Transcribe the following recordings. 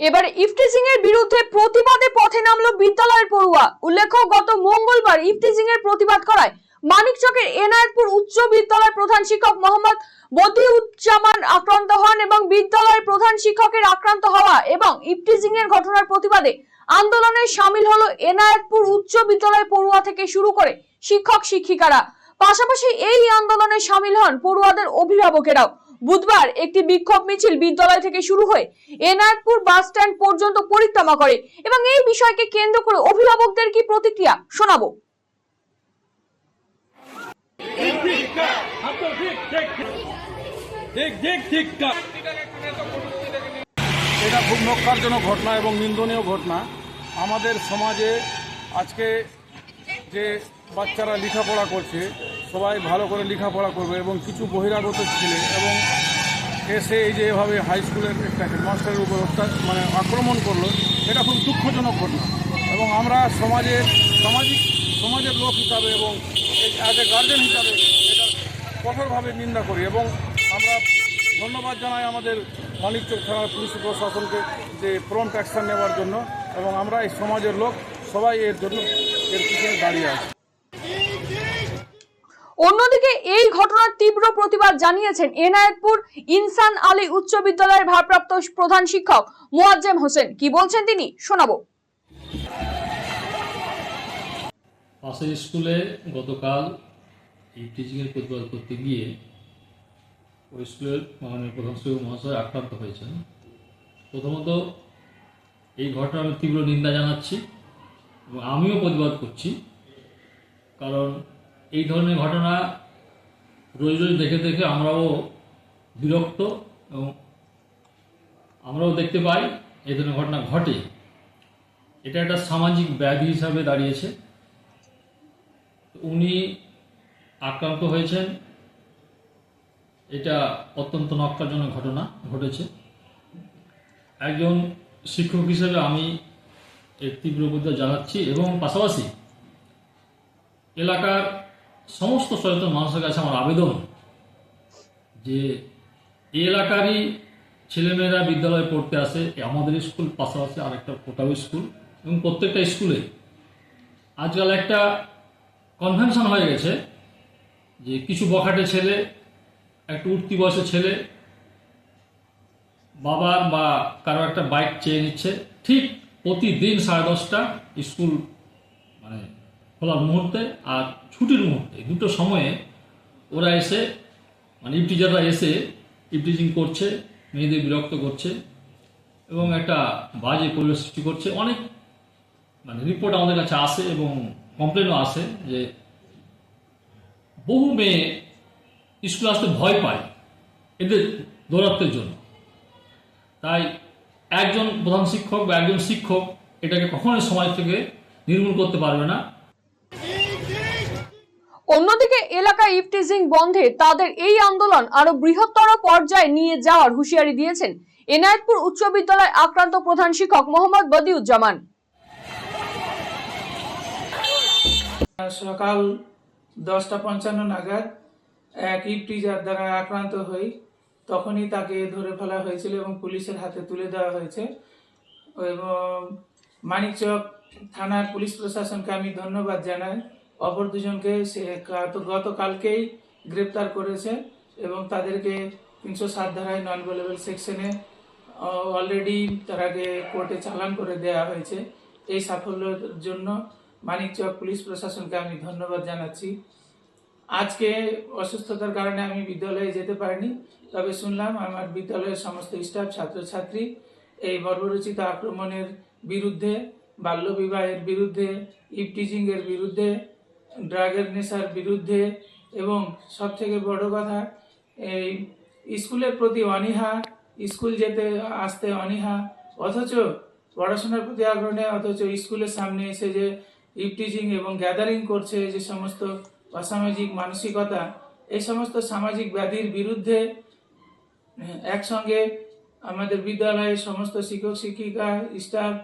এবার ইফটিজিং এর বিরুদ্ধে প্রতিবাদে পথে নামলো বিদ্যালয়ের পড়ুয়া। উল্লেখ্য, গত মঙ্গলবার ইফটিজিং এর প্রতিবাদ করায় মানিকচকের এনায়েতপুর উচ্চ বিদ্যালয়ের প্রধান শিক্ষক মোহাম্মদ বদিউজ্জামান আক্রান্ত হন এবং বিদ্যালয়ের প্রধান শিক্ষকের আক্রান্ত হওয়া এবং ইফটিজিং এর ঘটনার প্রতিবাদে আন্দোলনে সামিল হলো এনায়েতপুর উচ্চ বিদ্যালয় পড়ুয়া থেকে শুরু করে শিক্ষক শিক্ষিকারা পাশাপাশি এই আন্দোলনে সামিল হন পড়ুয়াদের অভিভাবকেরাও। বুধবার একটি বিক্ষোভ মিছিল বিদ্যালয় থেকে শুরু হয়ে এনায়তপুর বাস স্ট্যান্ড পর্যন্ত পরিক্রমা করে এবং এই বিষয়কে কেন্দ্র করে অভিভাবকদের কি প্রতিক্রিয়া শোনাবো? এটা খুব নক্কারজনক ঘটনা এবং নিন্দনীয় ঘটনা। আমাদের সমাজে আজকে যে বাচ্চারা লেখাপড়া করছে সবাই ভালো করে লেখাপড়া করবে এবং কিছু বহিরাগত ছেলে এবং এসে এই যে এভাবে হাই স্কুলের একটা হেডমাস্টারের উপর মানে আক্রমণ করল, এটা খুব দুঃখজনক ঘটনা। এবং আমরা সমাজের, সামাজিক, সমাজের লোক হিসাবে এবং অ্যাজ এ গার্জেন হিসাবে এটা কঠোরভাবে নিন্দা করি এবং আমরা ধন্যবাদ জানাই আমাদের মানিকচক থানার পুলিশ প্রশাসনকে যে প্রম্পট অ্যাকশন নেওয়ার জন্য এবং আমরা এই সমাজের লোক সবাই এর জন্য এর পিছনে দাঁড়িয়ে আছি। অন্যদিকে এই ঘটনার তীব্র প্রতিবাদ জানিয়েছেন এনায়েতপুর ইনসান আলী উচ্চ বিদ্যালয়ের ভারপ্রাপ্ত প্রধান শিক্ষক মোয়াজ্জেম হোসেন। কি বলছেন তিনি? শোনাবো। পাশের স্কুলে গতকাল এই টিচিংয়ের প্রতিবাদ করতে গিয়ে ওই স্কুলের মাননীয় প্রধান শিক্ষক মহাশয় আক্রান্ত হয়েছেন। প্রথমত এই ঘটনা আমি তীব্র নিন্দা জানাচ্ছি এবং আমিও প্রতিবাদ করছি, কারণ এই ধরনের ঘটনা রোজ রোজ দেখে দেখে আমরাও বিরক্ত এবং আমরাও দেখতে পাই এই ধরনের ঘটনা ঘটে। এটা একটা সামাজিক ব্যাধি হিসাবে দাঁড়িয়েছে। উনি আক্রান্ত হয়েছেন। এটা অত্যন্ত নক্কারজনক ঘটনা ঘটেছে। একজন শিক্ষক হিসেবে আমি এর তীব্র জানাচ্ছি এবং পাশাপাশি এলাকার সমস্ত সচেতন মানুষের কাছে আমার আবেদন যে এলাকারই ছেলেমেয়েরা বিদ্যালয়ে পড়তে আসে আমাদের স্কুল, পাশাপাশি আরেকটা কোটাও স্কুল এবং প্রত্যেকটা স্কুলে। আজকাল একটা কনভেনশন হয়ে গেছে যে কিছু বখাটে ছেলে, একটা উঠতি বয়সের ছেলে বাবার বা কারও একটা বাইক চেয়ে নিচ্ছে। ঠিক প্রতিদিন সাড়ে দশটা স্কুল মানে খোলার মুহূর্তে আর ছুটির মুহূর্তে। দুটো সময়ে ওরা এসে মানে ইপটিজাররা এসে ইপটিজিং করছে, মেয়েদের বিরক্ত করছে এবং একটা বাজে পরিবেশ সৃষ্টি করছে। অনেক মানে রিপোর্ট আমাদের কাছে আসে এবং কমপ্লেনও আসে যে বহু মেয়ে স্কুলে আসতে ভয় পায় এদের দৌরাত্মের জন্য। তাই একজন প্রধান শিক্ষক বা একজন শিক্ষক এটাকে কখনোই সমাজ থেকে নির্মূল করতে পারবে না। অন্যদিকে এলাকায় ইফটিজিং বন্ধে তাদের এই আন্দোলন আরও বৃহত্তর পর্যায়ে নিয়ে যাওয়ার হুঁশিয়ারি দিয়েছেন এনায়েতপুর উচ্চ বিদ্যালয় আক্রান্ত প্রধান শিক্ষক মোহাম্মদ বদিউজ্জামান। সকাল দশটা পঞ্চান্ন নাগাদ এক ইপটিজার দ্বারা আক্রান্ত হই। তখনই তাকে ধরে ফেলা হয়েছিল এবং পুলিশের হাতে তুলে দেওয়া হয়েছে। এবং মানিকচক থানার পুলিশ প্রশাসনকে আমি ধন্যবাদ জানাই। অপর দুজনকে গতকালকেই গ্রেপ্তার করেছে এবং তাদেরকে তিনশো সাত ধারায় নন ভেলেবল সেকশনে অলরেডি তারাকে কোর্টে চালান করে দেওয়া হয়েছে। এই সাফল্যের জন্য মানিকচক পুলিশ প্রশাসনকে আমি ধন্যবাদ জানাচ্ছি। আজকে অসুস্থতার কারণে আমি বিদ্যালয়ে যেতে পারিনি, তবে শুনলাম আমার বিদ্যালয়ের সমস্ত স্টাফ, ছাত্রছাত্রী এই বর্বরচিত আক্রমণের বিরুদ্ধে, বাল্যবিবাহের বিরুদ্ধে ইপটিজিং এর বিরুদ্ধে ড্রাগের নেশার বিরুদ্ধে এবং সব থেকে বড় কথা, এই স্কুলের প্রতি অনীহা, স্কুল যেতে আসতে অনীহা, অথচ পড়াশোনার প্রতি আগ্রহ নেই, অথচ স্কুলের সামনে এসে যে ইপটিজিং এবং গ্যাদারিং করছে যে সমস্ত অসামাজিক মানসিকতা, এই সমস্ত সামাজিক ব্যাধির বিরুদ্ধে একসঙ্গে আমাদের বিদ্যালয়ের সমস্ত শিক্ষক শিক্ষিকা স্টাফ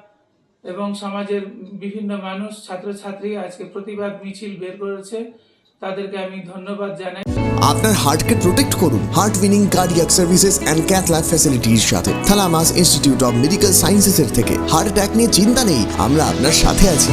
এবং সমাজের বিভিন্ন মানুষ, ছাত্রছাত্রী আজকে প্রতিবাদ মিছিল বের করেছে। তাদেরকে আমি ধন্যবাদ জানাই। আপনার হার্টকে প্রোটেক্ট করুন। Heart winning cardiac services and cath lab ফ্যাসিলিটির সাথে। থালামাস ইনস্টিটিউট অফ মেডিকেল সায়েন্সেসের থেকে। হার্ট অ্যাটাক নিয়ে চিন্তা নেই। আমরা আপনার সাথে আছি।